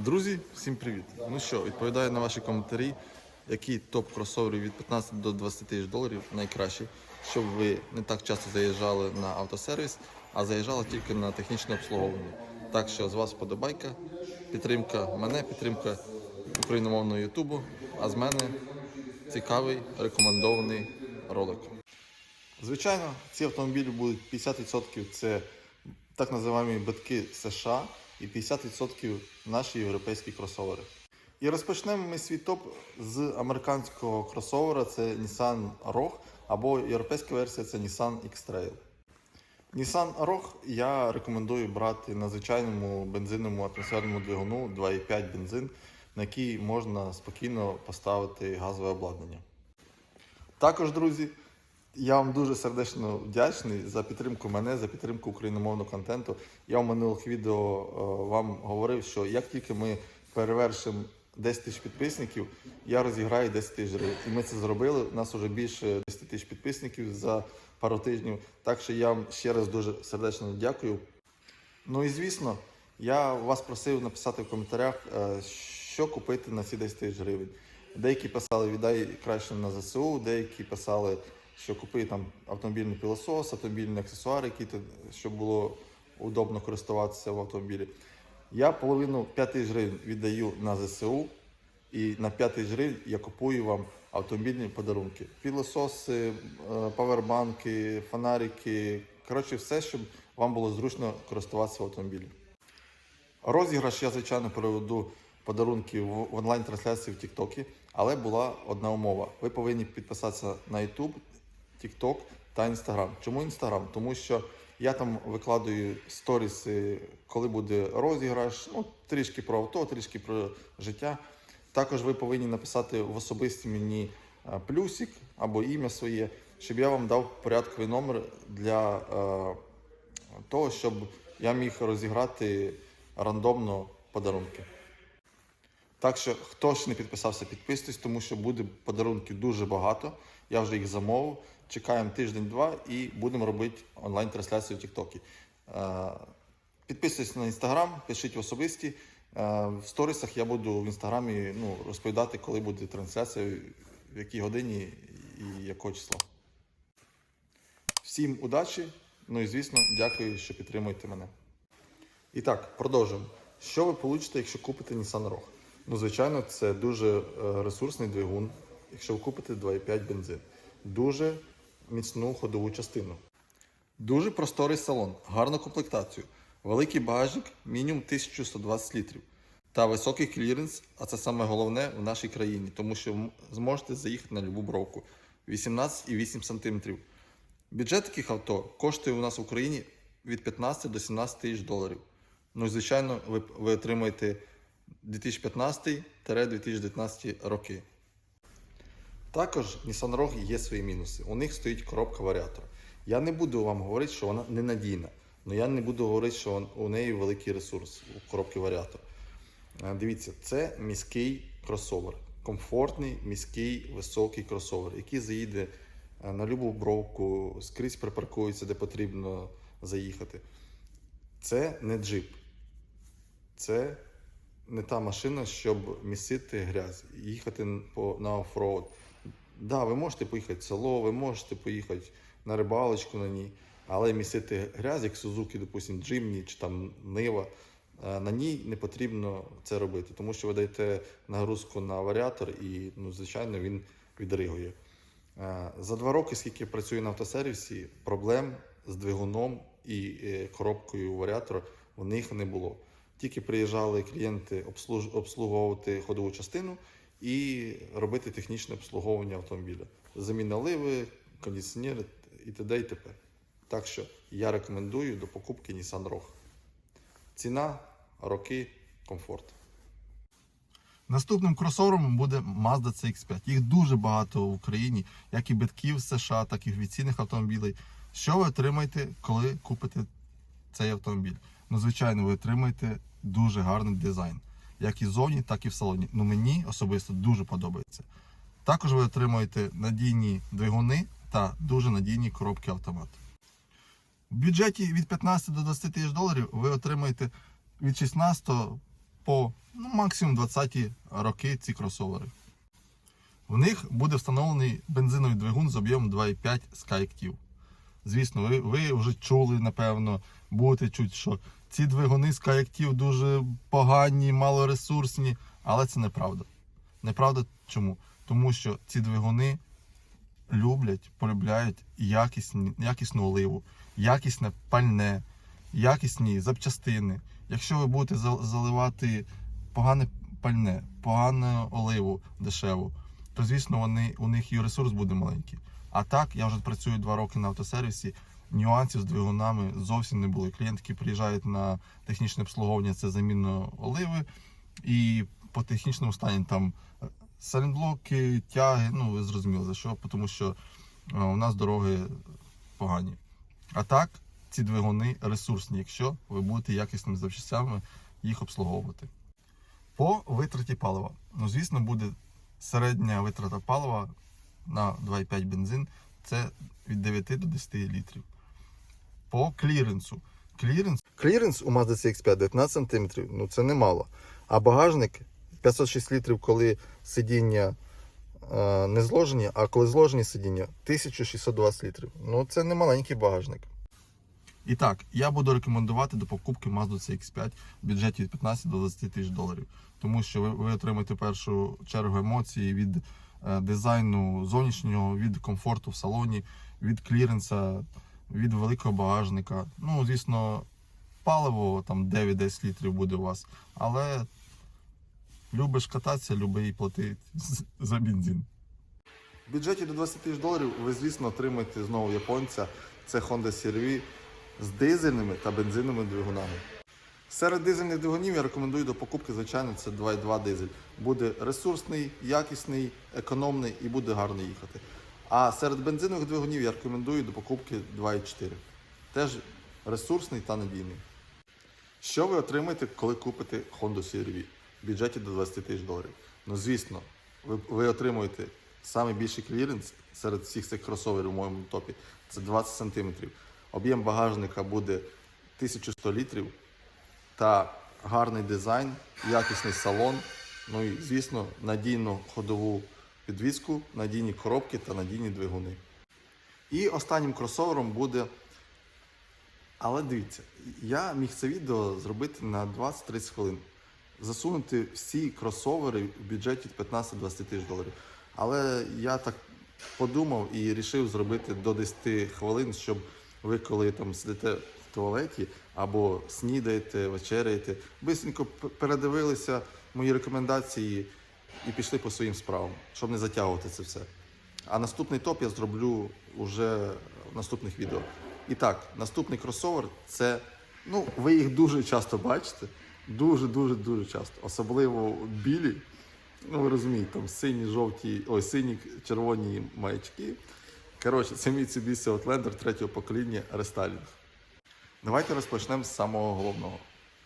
Друзі, всім привіт! Ну що, відповідаю на ваші коментарі, які топ кросоверів від 15 до 20 тисяч доларів найкращі, щоб ви не так часто заїжджали на автосервіс, а заїжджали тільки на технічне обслуговування. Так що з вас подобайка, підтримка мене, підтримка україномовного Ютубу, а з мене цікавий рекомендований ролик. Звичайно, ці автомобілі будуть 50% це так називаємо битки США і 50% наші європейські кросовери. І розпочнемо ми свій топ з американського кросовера, це Nissan Rogue, або європейська версія це Nissan X-Trail. Nissan Rogue я рекомендую брати на звичайному бензинному атмосферному двигуну 2,5 бензин, на який можна спокійно поставити газове обладнання. Також, друзі, я вам дуже сердечно вдячний за підтримку мене, за підтримку україномовного контенту. Я в минулих відео е, вам говорив, що як тільки ми перевершимо 10 тисяч підписників, я розіграю 10 тисяч гривень. І ми це зробили. У нас вже більше 10 тисяч підписників за пару тижнів. Так що я вам ще раз дуже сердечно дякую. Ну і звісно, я вас просив написати в коментарях, е, що купити на ці 10 тисяч гривень. Деякі писали, віддай краще на ЗСУ, деякі писали, що купи там автомобільний пилосос, автомобільні аксесуари, які щоб було удобно користуватися в автомобілі. Я половину 5 тисяч гривень віддаю на ЗСУ, і на 5 тисяч гривень я купую вам автомобільні подарунки. Пілососи, е, павербанки, фонарики. Коротше, все, щоб вам було зручно користуватися в автомобілі. Розіграш я, звичайно, проведу подарунки в онлайн-трансляції в Тіктокі, але була одна умова. Ви повинні підписатися на YouTube, TikTok та Instagram. Чому Instagram? Тому що я там викладаю сторіси, коли буде розіграш, ну, трішки про авто, трішки про життя. Також ви повинні написати в особисті мені е, плюсик або ім'я своє, щоб я вам дав порядковий номер для е, того, щоб я міг розіграти рандомно подарунки. Так що, хто ще не підписався, підписуйтесь, тому що буде подарунків дуже багато. Я вже їх замовив. Чекаємо тиждень-два і будемо робити онлайн-трансляцію в Тіктокі. Е, Підписуйтесь на інстаграм, пишіть в особисті. Е, В сторісах я буду в інстаграмі ну, розповідати, коли буде трансляція, в якій годині і якого числа. Всім удачі! Ну і звісно, дякую, що підтримуєте мене. І так, продовжуємо. Що ви получите, якщо купите Nissan Rogue? Ну, звичайно, це дуже е, ресурсний двигун, якщо ви купите 2,5 бензин. Дуже міцну ходову частину. Дуже просторий салон, гарну комплектацію, великий багажник, мінімум 1120 літрів. Та високий кліренс, а це саме головне в нашій країні, тому що зможете заїхати на любу бровку 18,8 см. Бюджет таких авто коштує у нас в Україні від 15 до 17 тисяч доларів. Ну і звичайно, ви, ви отримаєте 2015-2019 роки. Також Nissan Rogue є свої мінуси. У них стоїть коробка варіатора. Я не буду вам говорити, що вона ненадійна, але я не буду говорити, що у неї великий ресурс у коробки варіатора. Е, Дивіться, це міський кросовер. Комфортний, міський, високий кросовер, який заїде е, на любу бровку, скрізь припаркується, де потрібно заїхати. Це не джип. Це не та машина, щоб місити грязь, їхати на оффроуд. Да, ви можете поїхати в село, ви можете поїхати на рибалочку на ній, але місити грязь, як Сузуки, допустим, Джимні чи там Нива, е, на ній не потрібно це робити, тому що ви даєте нагрузку на варіатор і, ну, звичайно, він відригує. Е, За два роки, скільки працюю на автосервісі, проблем з двигуном і е, коробкою варіатора у них не було. Тільки приїжджали клієнти обслуговувати ходову частину і робити технічне обслуговування автомобіля. Заміна ливи, кондиціонери і т.д. і т.п. Так що я рекомендую до покупки Nissan Rogue. Ціна, роки, комфорт. Наступним кросовером буде Mazda CX5. Їх дуже багато в Україні, як і битків з США, так і офіційних автомобілів. Що ви отримаєте, коли купите цей автомобіль? Ну, звичайно, ви отримаєте дуже гарний дизайн, як і ззовні, так і в салоні. Ну, мені особисто дуже подобається. Також ви отримаєте надійні двигуни та дуже надійні коробки автомат. В бюджеті від 15 до 20 тисяч доларів ви отримаєте від 16 по ну, максимум 20 роки ці кросовери. В них буде встановлений бензиновий двигун з об'ємом 2,5 SkyActiv. Звісно, ви, ви вже чули, напевно, будете чути, що ці двигуни SkyActiv дуже погані, малоресурсні, але це неправда. Неправда чому? Тому що ці двигуни люблять, полюбляють якісні, якісну оливу, якісне пальне, якісні запчастини. Якщо ви будете заливати погане пальне, погану оливу дешеву, то звісно вони, у них і ресурс буде маленький. А так, я вже працюю два роки на автосервісі. Нюансів з двигунами зовсім не було. Клієнти, які приїжджають на технічне обслуговування, це заміна оливи, і по технічному стані там е, салінблоки, тяги, ну ви зрозуміли за що, тому що е, у нас дороги погані. А так, ці двигуни ресурсні, якщо ви будете якісними запчастями їх обслуговувати. По витраті палива. Ну, звісно, буде середня витрата палива на 2,5 бензин це від 9 до 10 літрів. По кліренсу. Кліренс, кліренс у Mazda CX-5 19 см, ну це немало. А багажник 506 літрів, коли сидіння е, не зложені, а коли зложені сидіння 1620 літрів. Ну це не маленький багажник. І так, я буду рекомендувати до покупки Mazda CX-5 в бюджеті від 15 до 20 тисяч доларів. Тому що ви, ви отримаєте в першу чергу емоції від дизайну зовнішнього, від комфорту в салоні, від кліренса, від великого багажника. Ну, звісно, паливо там 9-10 літрів буде у вас, але любиш кататися, люби і платити за бензин. В бюджеті до 20 тисяч доларів ви, звісно, отримаєте знову японця. Це Honda CR-V з дизельними та бензиновими двигунами. Серед дизельних двигунів я рекомендую до покупки, звичайно, це 2.2 дизель. Буде ресурсний, якісний, економний і буде гарно їхати. А серед бензинових двигунів я рекомендую до покупки 2.4. Теж ресурсний та надійний. Що ви отримаєте, коли купите Honda CR-V в бюджеті до 20 тисяч доларів? Ну, звісно, ви, ви отримуєте найбільший кліренс серед всіх цих кросоверів у моєму топі. Це 20 см. Об'єм багажника буде 1100 літрів та гарний дизайн, якісний салон. Ну і, звісно, надійну ходову підвіску, надійні коробки та надійні двигуни. І останнім кросовером буде але дивіться, я міг це відео зробити на 20-30 хвилин. Засунути всі кросовери в бюджеті 15-20 тисяч доларів. Але я так подумав і вирішив зробити до 10 хвилин, щоб ви, коли там сидите туалеті або снідаєте, вечеряєте, бисенько передивилися мої рекомендації і пішли по своїм справам, щоб не затягувати це все. А наступний топ я зроблю уже в наступних відео. І так, наступний кросовер це, ну, ви їх дуже часто бачите. Дуже, дуже, дуже часто. Особливо білі. Ну, ви розумієте, там сині, жовті, ой, сині, червоні маячки. Коротше, це мій Mitsubishi Outlander третього покоління рестайлінг. Давайте розпочнемо з самого головного.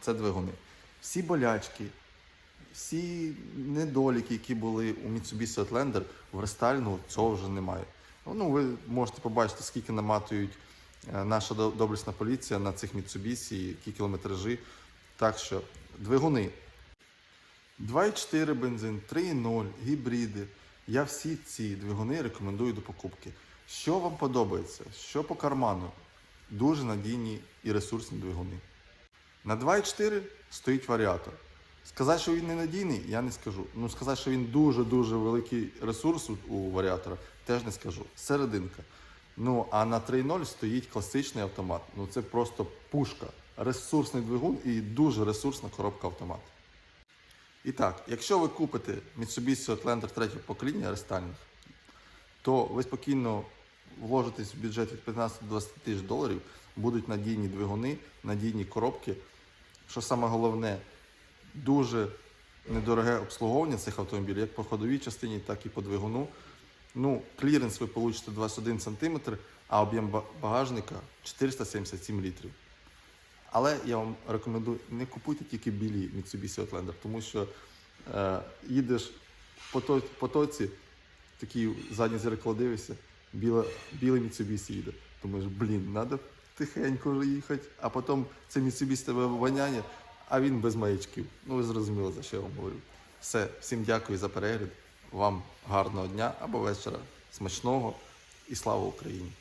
Це двигуни. Всі болячки, всі недоліки, які були у Mitsubishi Outlander, в рестайлінгу цього вже немає. Ну, ви можете побачити, скільки наматують е, наша до- доблесна поліція на цих Mitsubishi, які кілометражі. Так що двигуни 2,4 бензин, 3,0, гібриди. Я всі ці двигуни рекомендую до покупки. Що вам подобається? Що по карману? Дуже надійні і ресурсні двигуни. На 2,4 стоїть варіатор. Сказати, що він не надійний, я не скажу. Ну, сказати, що він дуже-дуже великий ресурс у- варіатора, теж не скажу. Серединка. Ну, а на 3.0 стоїть класичний автомат. Ну це просто пушка. Ресурсний двигун і дуже ресурсна коробка автомат. І так, якщо ви купите Mitsubishi Outlander 3 покоління рестайлінг, то ви спокійно вложитесь в бюджет від 15 до 20 тисяч доларів, будуть надійні двигуни, надійні коробки. Що саме головне, дуже недороге обслуговування цих автомобілів, як по ходовій частині, так і по двигуну. Ну, кліренс ви получите 21 см, а об'єм багажника 477 літрів. Але я вам рекомендую не купуйте тільки білі Mitsubishi Outlander, тому що е, їдеш по, то, по тоці, такий заднє зеркало дивишся, біле, білий Mitsubishi їде. Думаєш, блін, треба тихенько їхати, а потім це Mitsubishi тебе воняє, а він без маячків. Ну ви зрозуміли, за що я вам говорю. Все, всім дякую за перегляд. Вам гарного дня або вечора, смачного і слава Україні!